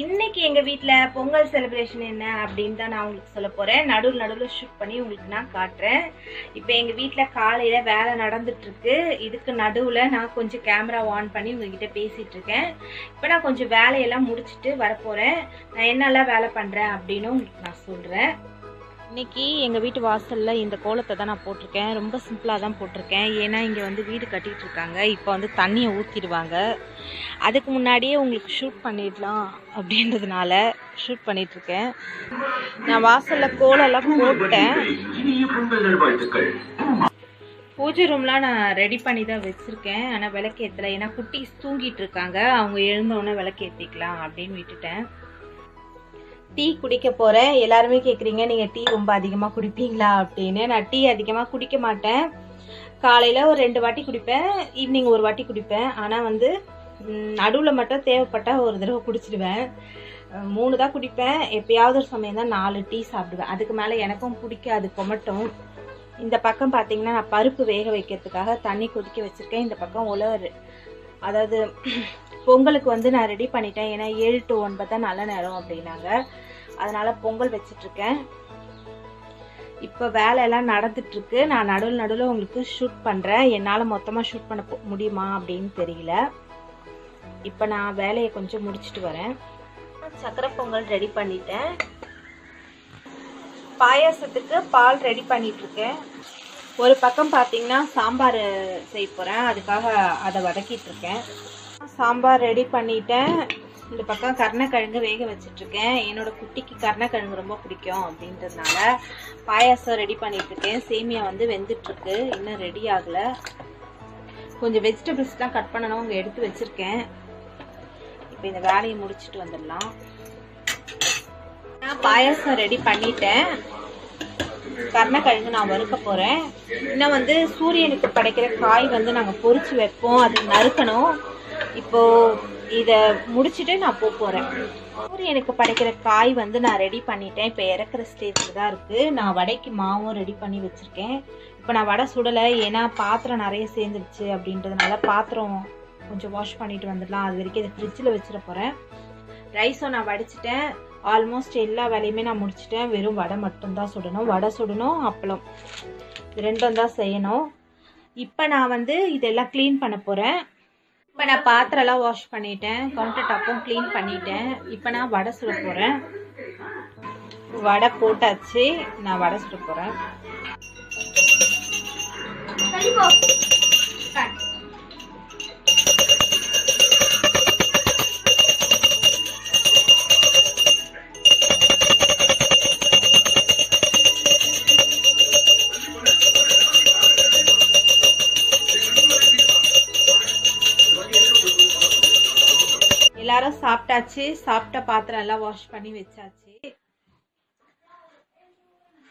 இன்னைக்கு எங்க வீட்டில் பொங்கல் செலிப்ரேஷன் என்ன அப்படின்னு தான் நான் உங்களுக்கு சொல்ல போறேன். நடுவில் நடுவில் ஷூட் பண்ணி உங்களுக்கு நான் காட்டுறேன். இப்போ எங்க வீட்டில் காலையில வேலை நடந்துட்டு இருக்கு. இதுக்கு நடுவுல நான் கொஞ்சம் கேமரா ஆன் பண்ணி உங்ககிட்ட பேசிட்டு இருக்கேன். இப்போ நான் கொஞ்சம் வேலையெல்லாம் முடிச்சுட்டு வரப்போறேன் நான் என்னெல்லாம் வேலை பண்றேன் அப்படின்னு உங்களுக்கு நான் சொல்றேன். இன்னைக்கு எங்கள் வீட்டு வாசலில் இந்த கோலத்தை தான் நான் போட்டிருக்கேன். ரொம்ப சிம்பிளாக தான் போட்டிருக்கேன். ஏன்னா இங்கே வந்து வீடு கட்டிகிட்டு இருக்காங்க. இப்போ வந்து தண்ணியை ஊற்றிடுவாங்க அதுக்கு முன்னாடியே உங்களுக்கு ஷூட் பண்ணிடலாம் அப்படின்றதுனால ஷூட் பண்ணிகிட்ருக்கேன் நான் வாசலில் கோலெல்லாம் போட்டேன். பூஜை ரூம்லாம் நான் ரெடி பண்ணி தான் வச்சுருக்கேன். ஆனால் விளக்கேற்றலை ஏன்னா குட்டிஸ் தூங்கிட்டு இருக்காங்க. அவங்க எழுந்தோடனே விளக்கேற்றிக்கலாம் அப்படின்னு விட்டுட்டேன். டீ குடிக்க போகிறேன் எல்லாருமே கேட்குறீங்க நீங்கள் டீ ரொம்ப அதிகமாக குடிப்பீங்களா அப்படின்னு. நான் டீ அதிகமாக குடிக்க மாட்டேன். காலையில் ஒரு ரெண்டு வாட்டி குடிப்பேன் ஈவினிங் ஒரு வாட்டி குடிப்பேன். ஆனால் வந்து நடுவில் மட்டும் தேவைப்பட்டால் ஒரு தடவை குடிச்சிடுவேன். மூணு தான் குடிப்பேன். எப்பயாவது ஒரு சமயம் தான் நாலு டீ சாப்பிடுவேன். அதுக்கு மேலே எனக்கும் பிடிக்காது கொமட்டும். இந்த பக்கம் பார்த்தீங்கன்னா நான் பருப்பு வேக வைக்கிறதுக்காக தண்ணி கொதிக்க வச்சுருக்கேன். இந்த பக்கம் உழவர் அதாவது பொங்கலுக்கு வந்து நான் ரெடி பண்ணிட்டேன். ஏன்னா ஏழு டு ஒன்பது தான் நல்ல நேரம் அப்படின்னாங்க. அதனால பொங்கல் வச்சிட்ருக்கேன். இப்போ வேலையெல்லாம் நடந்துட்டு இருக்கு நான் நடுவில் நடுவில் உங்களுக்கு ஷூட் பண்ணுறேன் என்னால் மொத்தமாக ஷூட் பண்ண முடியுமா அப்படின்னு தெரியல. இப்போ நான் வேலையை கொஞ்சம் முடிச்சுட்டு வரேன். சக்கரை பொங்கல் ரெடி பண்ணிட்டேன். பாயாசத்துக்கு பால் ரெடி பண்ணிட்டு இருக்கேன் ஒரு பக்கம் பார்த்தீங்கன்னா சாம்பார் செய்ய போகிறேன் அதுக்காக அதை வதக்கிட்டு இருக்கேன் சாம்பார் ரெடி பண்ணிட்டேன். இந்த பக்கம் கருணக்கிழங்கு வேக வச்சிட்ருக்கேன். என்னோட குட்டிக்கு கருணக்கிழங்கு ரொம்ப பிடிக்கும் அப்படின்றதுனால பாயாசம் ரெடி பண்ணிட்டுருக்கேன் சேமியா வந்து வெந்துட்டுருக்கு இன்னும் ரெடி ஆகலை. கொஞ்சம் வெஜிடபிள்ஸ்லாம் கட் பண்ணணும் அங்கே எடுத்து வச்சுருக்கேன். இப்போ இந்த வேலையை முடிச்சுட்டு வந்துடலாம். நான் பாயாசம் ரெடி பண்ணிட்டேன். கருணக்கிழங்கு நான் வறுக்க போகிறேன் இன்னும் வந்து சூரியனுக்கு படைக்கிற காய் வந்து நாங்கள் பொறிச்சு வைப்போம். அது நறுக்கணும். இப்போ இதை முடிச்சுட்டு நான் போக போகிறேன் எனக்கு படைக்கிற காய் வந்து நான் ரெடி பண்ணிட்டேன். இப்போ இறக்குற ஸ்டேஜில் தான் இருக்குது நான் வடைக்கு மாவும் ரெடி பண்ணி வச்சுருக்கேன். இப்போ நான் வடை சுடலை. ஏன்னா பாத்திரம் நிறைய சேர்ந்துருச்சு அப்படின்றதுனால பாத்திரம் கொஞ்சம் வாஷ் பண்ணிட்டு வந்துடலாம். அது வரைக்கும் இதை ஃப்ரிட்ஜில் வச்சிட போகிறேன் ரைஸும் நான் வடிச்சிட்டேன். ஆல்மோஸ்ட் எல்லா வேலையுமே நான் முடிச்சிட்டேன். வெறும் வடை மட்டும்தான் சுடணும். வடை சுடணும் அப்பளம். ரெண்டும் தான் செய்யணும். இப்போ நான் வந்து இதெல்லாம் க்ளீன் பண்ண போகிறேன் இப்போ நான் பாத்திரம்லாம் வாஷ் பண்ணிட்டேன். கவுண்டர் டாப்பும் க்ளீன் பண்ணிட்டேன். இப்போ நான் வடை சுட போகிறேன் வடை போட்டாச்சு. நான் வடை சுட போகிறேன் எல்லாரும் சாப்பிட்டாச்சு. சாப்பிட்ட பாத்திரம் எல்லாம் வாஷ் பண்ணி வச்சாச்சு.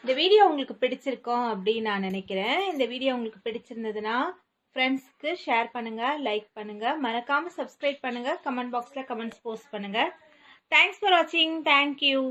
இந்த வீடியோ உங்களுக்கு பிடிச்சிருக்கோம் அப்படின்னு நான் நினைக்கிறேன். இந்த வீடியோ உங்களுக்கு பிடிச்சிருந்ததுன்னா ஃப்ரெண்ட்ஸ்க்கு ஷேர் பண்ணுங்க லைக் பண்ணுங்க. மறக்காம சப்ஸ்கிரைப் பண்ணுங்க. கமெண்ட் பாக்ஸ்ல கமெண்ட்ஸ் போஸ்ட் பண்ணுங்க. தேங்க்ஸ் ஃபார் வாட்சிங் தேங்க்யூ